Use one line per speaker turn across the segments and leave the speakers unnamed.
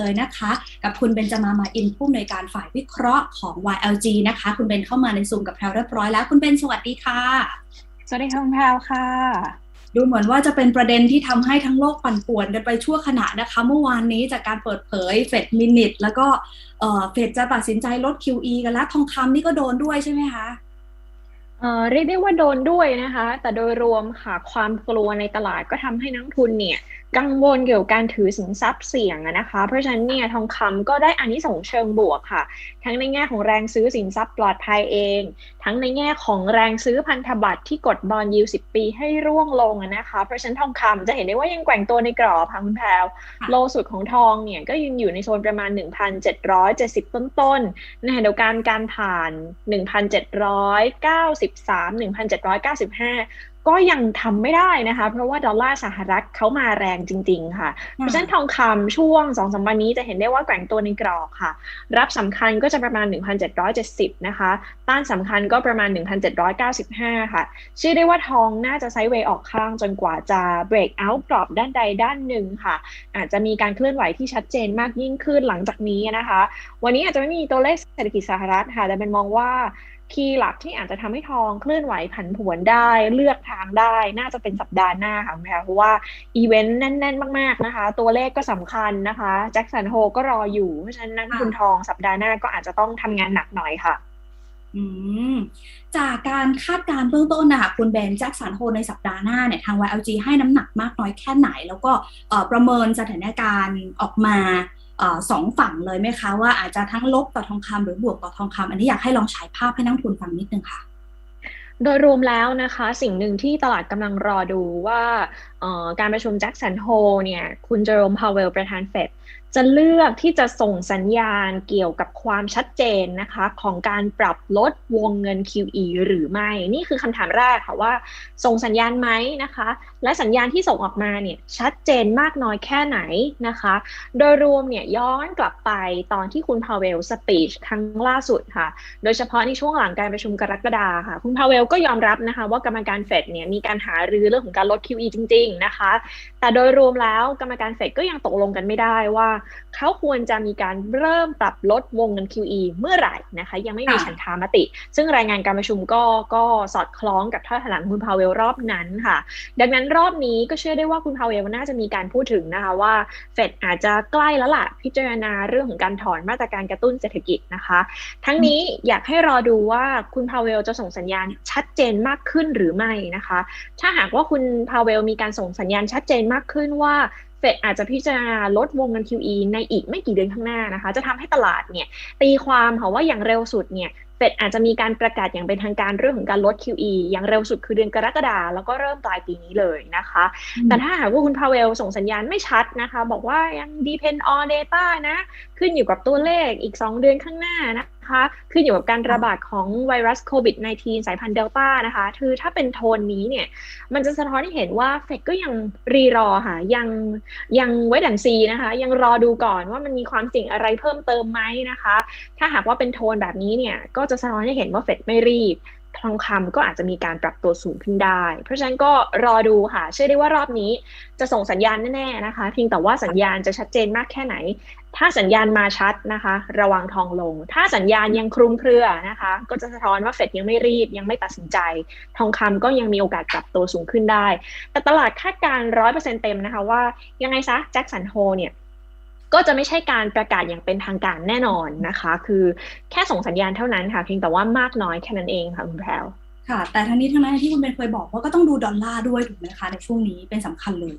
เลยนะคะ กับคุณเบนจามามาอินผู้อำนวยการฝ่ายวิเคราะห์ของ YLG นะคะ คุณเบนเข้ามาในซูมกับแพรวเรียบร้อยแล้ว คุณเบนสวัสดีค่ะ
สวัสดีค่ะคุณแพรวค่ะ
ดูเหมือนว่าจะเป็นประเด็นที่ทำให้ทั้งโลกปั่นป่วนกันไปชั่วขณะนะคะ เมื่อวานนี้จากการเปิดเผยเฟดมินิทแล้วก็เฟดจะตัดสินใจลด QE กันแล้วทองคำนี่ก็โดนด้วยใช่ไหมคะ
เอ่อเรียกได้ว่าโดนด้วยนะคะ แต่โดยรวมค่ะความกลัวในตลาดก็ทำให้นักทุนเนี่ยกังวลเกี่ยวกับการถือสินทรัพย์เสี่ยงนะคะ เพราะฉะนั้นเนี่ยทองคำก็ได้อานิสงส์เชิงบวกค่ะ ทั้งในแง่ของแรงซื้อสินทรัพย์ปลอดภัยเอง ทั้งในแง่ของแรงซื้อพันธบัตรที่กดบอลยูสิบปีให้ร่วงลงนะคะ เพราะฉะนั้นทองคำจะเห็นได้ว่ายังแกว่งตัวในกรอบค่ะคุณแพรวโลสุดของทองเนี่ยก็ยังอยู่ในโซนประมาณ 1,770 ต้นๆในขณะเดียวกันการผ่าน1,793 1,795 ก็ยังทำไม่ได้นะคะ เพราะว่าดอลลาร์สหรัฐเขามาแรงจริง ๆ ค่ะ เพราะฉะนั้นทองคำช่วงสองสามวันนี้จะเห็นได้ว่าแกว่งตัวในกรอบค่ะ รับสำคัญก็จะประมาณ 1,770 นะคะ ต้านสำคัญก็ประมาณ 1,795 ค่ะเชื่อได้ว่าทองน่าจะไซด์เวย์ออกข้างจนกว่าจะ break out กรอบด้านใดด้านหนึ่งค่ะ อาจจะมีการเคลื่อนไหวที่ชัดเจนมากยิ่งขึ้นหลังจากนี้นะคะ วันนี้อาจจะไม่มีตัวเลขเศรษฐกิจสหรัฐค่ะ แต่เป็นมองว่าคีย์หลักที่อาจจะทำให้ทองเคลื่อนไหวผันผวนได้เลือกทางได้ น่าจะเป็นสัปดาห์หน้าค่ะเพราะว่าอีเวนต์แน่น ๆ มาก ๆนะคะ ตัวเลขก็สำคัญนะคะแจ็คสันโฮก็รออยู่เพราะฉะนั้นนักทุนทองสัปดาห์หน้าก็อาจจะต้องทำงานหนักหน่อยค่ะ
อืมจากการคาดการณ์เบื้องต้นนะคะคุณเบนแจ็คสันโฮในสัปดาห์หน้าเนี่ยทาง YLG ให้น้ำหนักมากน้อยแค่ไหน แล้วก็ประเมินสถานการณ์ออกมาสองฝั่งเลยไหมคะ ว่าอาจจะทั้งลบต่อทองคำหรือบวกต่อทองคำอันนี้อยากให้ลองฉายภาพให้นักทุนฟังนิดนึงค่ะ
โดยรวมแล้วนะคะ สิ่งหนึ่งที่ตลาดกำลังรอดูว่า การประชุมแจ็คสันโฮเนี่ยคุณเจอโรมพาวเวลประธานเฟดจะเลือกที่จะส่งสัญญาณเกี่ยวกับความชัดเจนนะคะ ของการปรับลดวงเงิน QE หรือไม่ นี่คือคำถามแรกค่ะว่าส่งสัญญาณไหมนะคะ และสัญญาณที่ส่งออกมาเนี่ยชัดเจนมากน้อยแค่ไหนนะคะ โดยรวมเนี่ยย้อนกลับไปตอนที่คุณพาวเวลสปีชครั้งล่าสุดค่ะ โดยเฉพาะในช่วงหลังการประชุมกรกฎาค่ะ คุณพาวเวลก็ยอมรับนะคะว่ากรรมการเฟดเนี่ยมีการหารือเรื่องของการลด QE จริงๆนะคะ แต่โดยรวมแล้วกรรมการเฟดก็ยังตกลงกันไม่ได้ว่า เขาควรจะมีการเริ่มปรับลดวงเงิน QE เมื่อไหร่นะคะ ยังไม่มีฉันทามติ ซึ่งรายงานการประชุมก็ก็สอดคล้องกับท่าแถลงคุณพาเวลรอบนั้นค่ะ ดังนั้นรอบนี้ก็เชื่อได้ว่าคุณพาเวลน่าจะมีการพูดถึงนะคะว่าเฟดอาจจะใกล้แล้วล่ะพิจารณาเรื่องของการถอนมาตรการกระตุ้นเศรษฐกิจนะคะ ทั้งนี้อยากให้รอดูว่าคุณพาเวลจะส่งสัญญาณชัดเจนมากขึ้นหรือไม่นะคะ ถ้าหากว่าคุณพาเวลมีการส่งสัญญาณชัดเจนมากขึ้นว่าเฟดอาจจะพิจารณาลดวงเงิน QE ในอีกไม่กี่เดือนข้างหน้านะคะ จะทำให้ตลาดเนี่ยตีความค่ะว่าอย่างเร็วสุดเนี่ยเฟดอาจจะมีการประกาศอย่างเป็นทางการเรื่องของการลด QE อย่างเร็วสุดคือเดือนกรกฎาแล้วก็เริ่มปลายปีนี้เลยนะคะ แต่ถ้าหากว่าคุณพาเวลส่งสัญญาณไม่ชัดนะคะ บอกว่ายัง depend on data นะ ขึ้นอยู่กับตัวเลขอีก 2 เดือนข้างหน้านะ คะขึ้นอยู่กับการระบาดของไวรัสโควิด -19 สายพันธุ์เดลต้านะคะคือถ้าเป็นโทนนี้เนี่ย มันจะสะท้อนให้เห็นว่าเฟดก็ยังรีรอค่ะ ยังยังไว้ดันซีนะคะ ยังรอดูก่อนว่ามันมีความเสี่ยงอะไรเพิ่มเติมไหมนะคะ ถ้าหากว่าเป็นโทนแบบนี้เนี่ย ก็จะสะท้อนให้เห็นว่าเฟดไม่รีบ ทองคำก็อาจจะมีการปรับตัวสูงขึ้นได้ เพราะฉะนั้นก็รอดูค่ะ เชื่อได้ว่ารอบนี้จะส่งสัญญาณแน่ๆนะคะ เพียงแต่ว่าสัญญาณจะชัดเจนมากแค่ไหน ถ้าสัญญาณมาชัดนะคะ ระวังทองลง ถ้าสัญญาณยังคลุมเครือนะคะ ก็จะสะท้อนว่าเฟดยังไม่รีบยังไม่ตัดสินใจ ทองคำก็ยังมีโอกาสปรับตัวสูงขึ้นได้ แต่ตลาดคาดการร้อยเปอร์เซ็นเต็มนะคะว่ายังไงซะแจ็คสันโฮเนี่ย ก็จะไม่ใช่การประกาศอย่างเป็นทางการแน่นอนนะคะ คือแค่ส่งสัญญาณเท่านั้นค่ะเพียงแต่ว่ามากน้อยแค่นั้นเองค่ะคุณแพรว
ค่ะ แต่ทั้งนี้ทั้งนั้นที่คุณเป็นเคยบอกว่าก็ต้องดูดอลลาร์ด้วยถูกไหมคะในช่วงนี้เป็นสำคัญเลย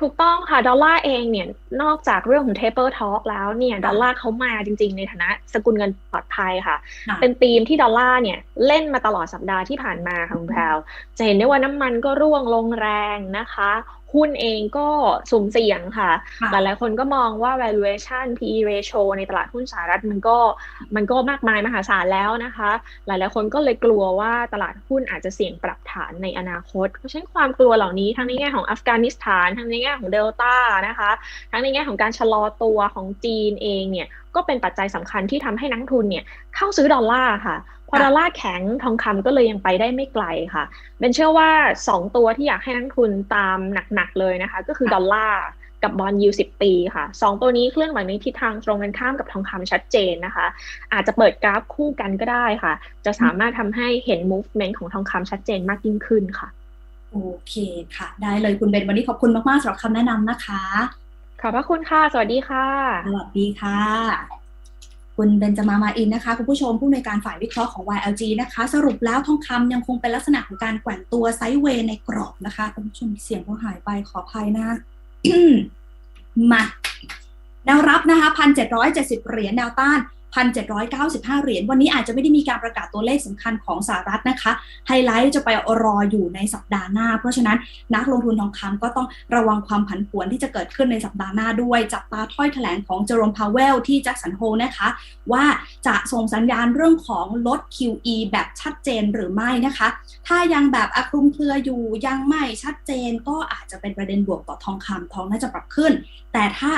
ถูกต้องค่ะดอลลาร์เองเนี่ยนอกจากเรื่องของเทเปอร์ทอล์กแล้วเนี่ยดอลลาร์เขามาจริง ๆ ในฐานะสกุลเงินปลอดภัยค่ะ เป็นธีมที่ดอลลาร์เนี่ยเล่นมาตลอดสัปดาห์ที่ผ่านมาค่ะคุณแพรวจะเห็นได้ว่าน้ำมันก็ร่วงลงแรงนะคะ หุ้นเองก็สุ่มเสี่ยงค่ะ หลายๆคนก็มองว่า valuation PE ratio ในตลาดหุ้นสหรัฐมันก็มันก็มากมายมหาศาลแล้วนะคะ หลายๆคนก็เลยกลัวว่าตลาดหุ้นอาจจะเสี่ยงปรับฐานในอนาคต เพราะฉะนั้นความกลัวเหล่านี้ทั้งในแง่ของอัฟกานิสถาน ทั้งในแง่ของเดลต้านะคะ ทั้งในแง่ของการชะลอตัวของจีนเองเนี่ยก็เป็นปัจจัยสำคัญที่ทำให้นักทุนเนี่ยเข้าซื้อดอลลาร์ค่ะ พอดอลลาร์แข็งทองคำก็เลยยังไปได้ไม่ไกลค่ะเป็นเชื่อว่า 2 ตัวที่อยากให้นักทุนตามหนักๆเลยนะคะ ก็คือดอลลาร์กับบอลยูสิบปีค่ะสองตัวนี้เคลื่อนไหวในทิศทางตรงกันข้ามกับทองคำชัดเจนนะคะ อาจจะเปิดกราฟคู่กันก็ได้ค่ะ จะสามารถทำให้เห็น movement ของทองคำชัดเจนมากยิ่งขึ้นค่ะ
โอเคค่ะ ได้เลยคุณเบนวันนี้ขอบคุณมาก ๆสำหรับคำแนะนำนะคะ
ขอบพระคุณค่ะ สวัสดีค่ะ
สวัสดีค่ะ คุณเบนจามามาอินนะคะคุณผู้ชมผู้ในการฝ่ายวิเคราะห์ของ YLG นะคะ สรุปแล้วทองคำยังคงเป็นลักษณะของการแกว่งตัวไซด์เวย์ในกรอบนะคะคุณผู้ชมเสียงก็หายไปขออภัยนะมาแนวรับนะคะพันเจ็ดร้อยเจ็ดสิบเหรียญแนวต้าน พันเจ็ดร้อยเก้าสิบห้าเหรียญ วันนี้อาจจะไม่ได้มีการประกาศตัวเลขสำคัญของสหรัฐนะคะ ไฮไลท์จะไปรออยู่ในสัปดาห์หน้า เพราะฉะนั้นนักลงทุนทองคำก็ต้องระวังความผันผวนที่จะเกิดขึ้นในสัปดาห์หน้าด้วย จับตาถ้อยแถลงของเจอร์มพาวเวลที่แจ็คสันโฮนะคะ ว่าจะส่งสัญญาณเรื่องของลด QE แบบชัดเจนหรือไม่นะคะ ถ้ายังแบบอคลุมเครืออยู่ยังไม่ชัดเจนก็อาจจะเป็นประเด็นบวกต่อทองคำทองน่าจะปรับขึ้น แต่ถ้า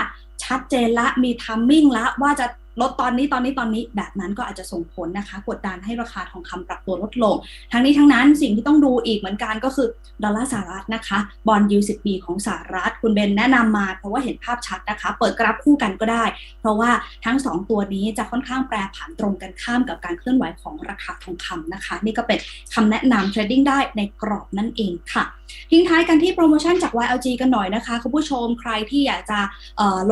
ชัดเจนละมีทัมมิ่งละว่าจะ ลดตอนนี้ตอนนี้ตอนนี้แบบนั้นก็อาจจะส่งผลนะคะ กดดันให้ราคาทองคำปรับตัวลดลง ทั้งนี้ทั้งนั้นสิ่งที่ต้องดูอีกเหมือนกันก็คือดอลลาร์สหรัฐนะคะบอลยูสิบปีของสหรัฐ คุณเบนแนะนำมา เพราะว่าเห็นภาพชัดนะคะ เปิดกราฟคู่กันก็ได้ เพราะว่าทั้ง 2 ตัวนี้จะค่อนข้างแปรผันตรงกันข้ามกับการเคลื่อนไหวของราคาทองคำนะคะ นี่ก็เป็นคำแนะนำเทรดดิ้งได้ในกรอบนั่นเองค่ะทิ้งท้ายกันที่โปรโมชั่นจาก YLG กันหน่อยนะคะคุณผู้ชมใครที่อยากจะ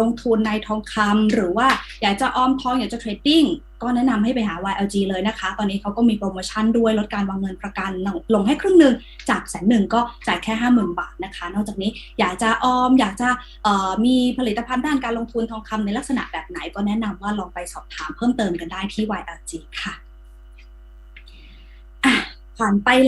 ลงทุนในทองคำหรือว่าอยากจะออมทองอยากจะเทรดดิ้งก็แนะนำให้ไปหา YLG เลยนะคะ ตอนนี้เขาก็มีโปรโมชั่นด้วยลดการวางเงินประกันลงให้ครึ่งหนึ่งจากแสนหนึ่งก็จ่ายแค่ 50,000 บาทนะคะ นอกจากนี้อยากจะออมอยากจะมีผลิตภัณฑ์ด้านการลงทุนทองคำในลักษณะแบบไหนก็แนะนำว่าลองไปสอบถามเพิ่มเติมกันได้ที่ YLG ค่ะผ่านไปแล้ว